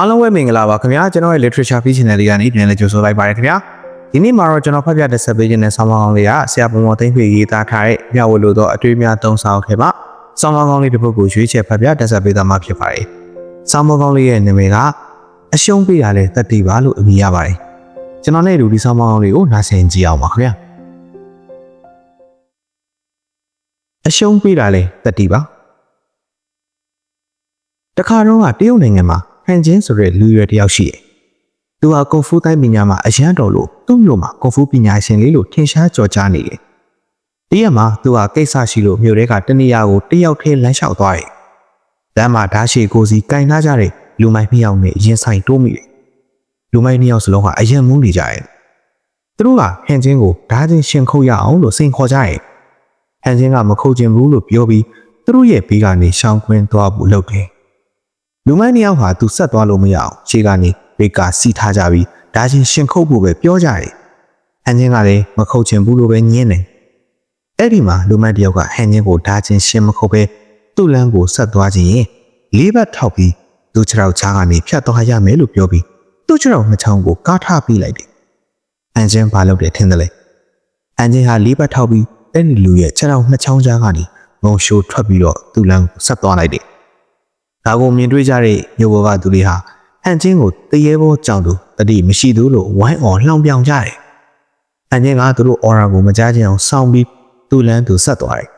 အားလုံးပဲမင်္ဂလာပါခင်ဗျာကျွန်တော်ရဲ့ literature feed channel လေးကနေပြန်လည်ကြိုဆိုလိုက်ပါတယ်ခင်ဗျာဒီနေ့မှာတော့ကျွန်တော်ဖတ်ပြတဲ့ဆက်ပေးခြင်းနဲ့ဆောင်းပါးကောင်းလေးကဆရာပုံပေါ်သိမ့်ဖေရေးသားထားတဲ့မြဝလို့တော့အတွေ့အများသုံးဆောင်ခဲ့ပါဆောင်းပါးကောင်းလေးတစ်ပုဒ်ကိုရွေးချယ်ဖတ်ပြတက်ဆက်ပေးသားမှာဖြစ်ပါတယ်ဆောင်းပါးကောင်းလေးရဲ့နာမည်ကအရှုံးပေးရတဲ့တတိပါလို့အမည်ရပါတယ်ကျွန်တော်နဲ့အတူဒီဆောင်းပါးကောင်းလေးကိုနားဆင်ကြည့်အောင်ပါခင်ဗျာအရှုံးပေးတာလေတတိပါတခါတော့ကတရုတ်နိုင်ငံမှာ ဟန်ချင်းဆိုတဲ့လူရွယ်တစ်ယောက်ရှိတယ်။သူဟာကွန်ဖူတိုင်းပညာမှာအရန်တော်လို့သူ့မြို့မှာကွန်ဖူပညာရှင်လေးလို့ထင်ရှားကြော်ကြားနေတယ်။တရက်မှာသူဟာကိစ္စရှိလို့မြို့ထဲကတနေရာကိုတယောက်ထဲလမ်းလျှောက်သွားတယ်။လမ်းမှာဓာရှိကိုစီကင်ထားကြတဲ့လူမိုက်နှစ်ယောက်နဲ့ရင်ဆိုင်တိုးမိတယ်။လူမိုက်နှစ်ယောက်စလုံးကအယံမူးနေကြတယ်။သူတို့ကဟန်ချင်းကိုဓာချင်းရှင်ခုတ်ရအောင်လို့စိန်ခေါ်ကြတယ်။ဟန်ချင်းကမခုတ်ခြင်းဘူးလို့ပြောပြီးသူတို့ရဲ့ဘေးကနေရှောင်းကွင်းသွားဖို့လုပ်တယ်။ လူမိုင်းနှစ်ယောက်ဟာသူဆက်သွားလို့မရအောင်ခြေကနေဘေကစီထားကြပြီးဒါချင်းရှင်ခုတ်ဖို့ပဲပြောကြတယ်။ဟန်ချင်းကလည်းမခုတ်ချင်ဘူးလို့ပဲညင်းတယ်။အဲ့ဒီမှာလူမိုင်းတစ်ယောက်ကဟန်ချင်းကိုဒါချင်းရှင်မခုတ်ပဲသူ့လမ်းကိုဆက်သွားခြင်းရင်လေးဘက်ထောက်ပြီးသူ့ခြေထောက်ချားကနေဖြတ်သွားရမယ်လို့ပြောပြီးသူ့ခြေထောက်နှစ်ချောင်းကိုကားထားပေးလိုက်တယ်။ဟန်ချင်းဘာလုပ်တယ်ထင်တယ်လေ။ဟန်ချင်းဟာလေးဘက်ထောက်ပြီးအဲ့ဒီလူရဲ့ခြေထောက်နှစ်ချောင်းချားကနေငုံရှိုးထွက်ပြီးတော့သူ့လမ်းကိုဆက်သွားလိုက်တယ်။ ဒါကိုမြင်တွေ့ကြတဲ့မြို့ဘောကသူတွေဟာဟန်ချင်းကိုတရေဘောကြောင်သူတတိမရှိသူလို့ဝိုင်းအောင်လှောင်ပြောင်ကြတယ်။ဟန်ချင်းကသူတို့အော်ရာကိုမကြားချင်အောင်စောင်းပြီးသူ့လမ်းသူဆက်သွားတယ်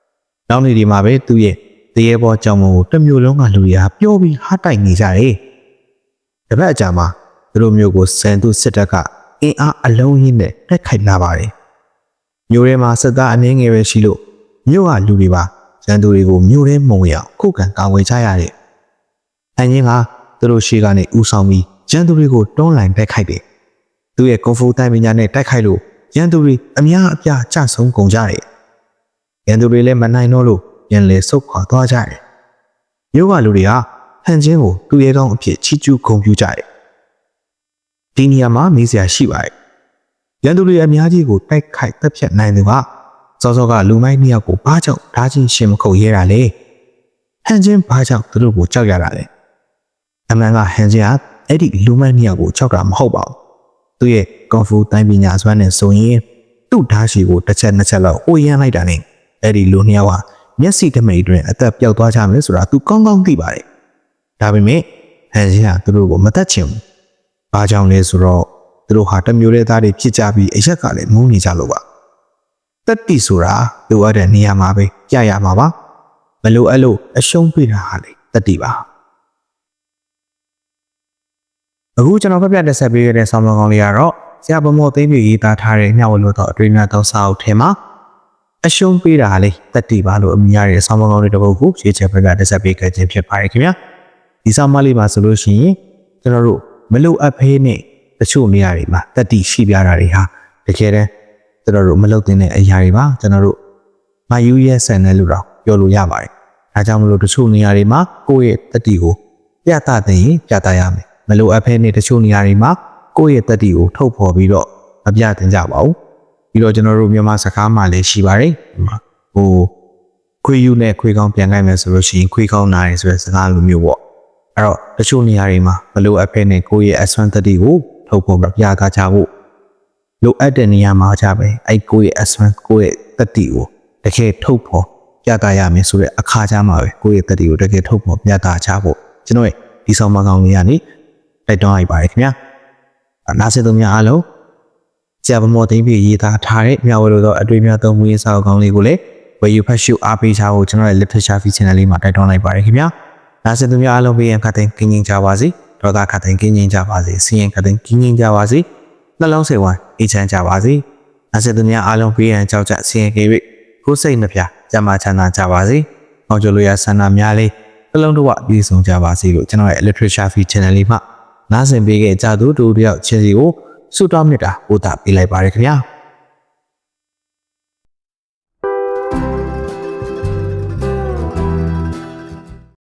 ။နောက်နေ့ဒီမှာပဲသူ့ရဲ့တရေဘောကြောင်မကိုတစ်မျိုးလုံးကလူတွေဟာပြောပြီးဟာတိုက်နေကြတယ်။တပတ်အကြာမှာသူတို့မျိုးကိုစံသူစစ်တပ်ကအင်အားအလုံးကြီးနဲ့တိုက်ခိုက်လာပါတယ်။မျိုးထဲမှာစစ်သားအနှင်းငယ်ပဲရှိလို့မြို့ကလူတွေပါရန်သူတွေကိုမြို့ထဲမုံရအောင်ခုခံကာဝယ်ကြရတ ယ်။အန်ရင်ကသူတို့ရှေ့ကနေဥဆောင်ပြီးရန်သူတွေကိုတွန်းလှန်တိုက်ခိုက်တယ်။သူ့ရဲ့ကွန်ဖူတိုင်ပညာနဲ့တိုက်ခိုက်လို့ရန်သူတွေအများအပြားကြဆုံးကုန်ကြတယ်။ရန်သူတွေလည်းမနိုင်တော့လို့ပြန်လေဆုတ်ခွာသွားကြတယ်။မြို့ကလူတွေကဟန်ချင်းကိုသူ့ရဲ့ကောင်းအဖြစ်ချီးကျူးဂုဏ်ပြုကြတယ်။ဒီနေရာမှာမေးစရာရှိပါတယ်။ရန်သူတွေအများကြီးကိုတိုက်ခိုက်တပ်ဖြတ်နိုင်သူကစောစောကလူမိုက်နှစ်ယောက်ကိုဘာကြောင့်ဓာချင်းရှင်မခုတ်ရဲတာလဲဟန်ချင်းဘာကြောင့်သူတို့ကိုကြောက်ရတာလဲ အမှန်ကဟန်ချင်းကအဲ့ဒီလူမိုက်နှစ်ယောက်ကိုကြောက်တာမဟုတ်ပါဘူးသူရဲ့ကွန်ဖူတိုင်းပညာစွမ်းနဲ့ဆိုရင်သူ့ဓာရှိကိုတစ်ချက်နှစ်ချက်လောက်ဟိုရမ်းလိုက်တာနဲ့အဲ့ဒီလူနှစ်ယောက်ကမျက်စိတမိတ်တွင်အသက်ပျောက်သွားကြမယ်ဆိုတာသူကောင်းကောင်းသိပါတယ်ဒါပေမဲ့ဟန်ချင်းကသူတို့ကိုမတတ်ချင်ဘူးဘာကြောင့်လဲဆိုတော့သူတို့ဟာတစ်မျိုးတဲ့သားတွေဖြစ်ကြပြီးအရက်ကလည်းမုန်းနေကြလို့ပါတက်တီဆိုတာလိုအပ်တဲ့နေရာမှာပဲကြရမှာပါမလိုအပ်လို့အရှုံးပေးတာဟာလေတက်တီပါ အခုကျွန်တော်ဖတ်ပြတဲ့ဆက်ပေးရတဲ့ဆောင်းပါးကောင်းလေးကတော့ဆရာဗမောသိမ့်ပြေရေးသားထားတဲ့ညဝလို့တော့အတွေ့အမြတ်သောစာအုပ်ထဲမှာအရှုံးပေးတာဟာလေတက်တီပါလို့အမည်ရတဲ့ဆောင်းပါးကောင်းလေးတစ်ပုဒ်ကိုရေးချယ်ဖတ်ပြတဲ့ဆက်ပေးခဲ့ခြင်းဖြစ်ပါတယ်ခင်ဗျာဒီဆောင်းပါးလေးမှာဆိုလို့ရှိရင်ကျွန်တော်တို့မလိုအပ်ဖေးနဲ့တချို့နေရာတွေမှာတက်တီရှိပြတာတွေဟာတကယ်တမ်းကျွန်တော်တို့မလုပ်သင့်တဲ့အရာတွေပါကျွန်တော်တို့မယူရဲဆန်တယ်လို့တော့ပြောလို့ရပါတယ်။ဒါကြောင့်မလို့တချို့နေရာတွေမှာကိုယ့်ရဲ့တတိကိုပြသတဲ့ရင်ပြသရမယ်။ မလိုအပ်ဖဲနဲ့တချို့နေရာတွေမှာကိုယ့်ရဲ့တတိကိုထုတ်ဖော်ပြီးတော့မပြသင်ကြပါဘူး။ပြီးတော့ကျွန်တော်တို့မြန်မာစကားမှာလည်းရှိပါတယ်။ဟိုခွေယူနဲ့ခွေကောင်းပြန်ခိုင်းမယ်ဆိုလို့ရှိရင်ခွေကောင်းနားရယ်ဆိုတဲ့စကားလိုမျိုးပေါ့။အဲ့တော့တချို့နေရာတွေမှာမလိုအပ်ဖဲနဲ့ကိုယ့်ရဲ့အစွမ်းတတိကိုထုတ်ဖော်ပြသကြဖို့လိုအပ်တဲ့နေရာမှာကြပဲအဲ့ကိုယ့်ရဲ့ S1 ကိုယ့်ရဲ့တတိကိုတကယ်ထုတ်ဖို့ပြသရမယ်ဆိုတဲ့အခါကြမှာပဲကိုယ့်ရဲ့တတိကိုတကယ်ထုတ်ဖို့ပြသချဖို့ကျွန်တော်ရဲ့ဒီဆောင်မကောင်းလေးကနေ တိုက်တွန်းလိုက်ပါတယ်ခင်ဗျာအနာစေသူများအားလုံးကြာပမောသိမ့်ပြီးရေးသားထားတဲ့မြဝလို့တော့အတွေ့အမြသုံးမှုရေးစာအုပ်ကောင်းလေးကိုလည်းဝယ်ယူဖတ်ရှုအားပေးချဖို့ကျွန်တော်ရဲ့ literature feed channel လေးမှာတိုက်တွန်းလိုက်ပါတယ်ခင်ဗျာနာစေသူများအားလုံးဘေးရန်ခတ်တဲ့ကင်းငင်ကြပါစေဒေါသခတ်တဲ့ကင်းငင်ကြပါစေစီရင်ခတ်တဲ့ကင်းငင်ကြပါစေနှလုံးစိတ်ဝမ်းအေးချမ်းကြပါစေ။အဆက်သူများအားလုံးပြည့်ရန်ကြောက်ကြဆင်းရဲကြ၍ကိုယ်စိတ်နှပြကြမ်းမာချမ်းသာကြပါစေ။အောင်ကြလို့ရဆန္ဒများလေးနှလုံးတစ်ဝပြည့်စုံကြပါစေလို့ကျွန်တော်ရဲ့ literature feed channel လေးမှာ နားဆင်ပေးခဲ့ကြသူတို့တယောက်ချင်းစီကိုဆုတောင်းမြတ်တာပို့တာပေးလိုက်ပါရခင်ဗျာ။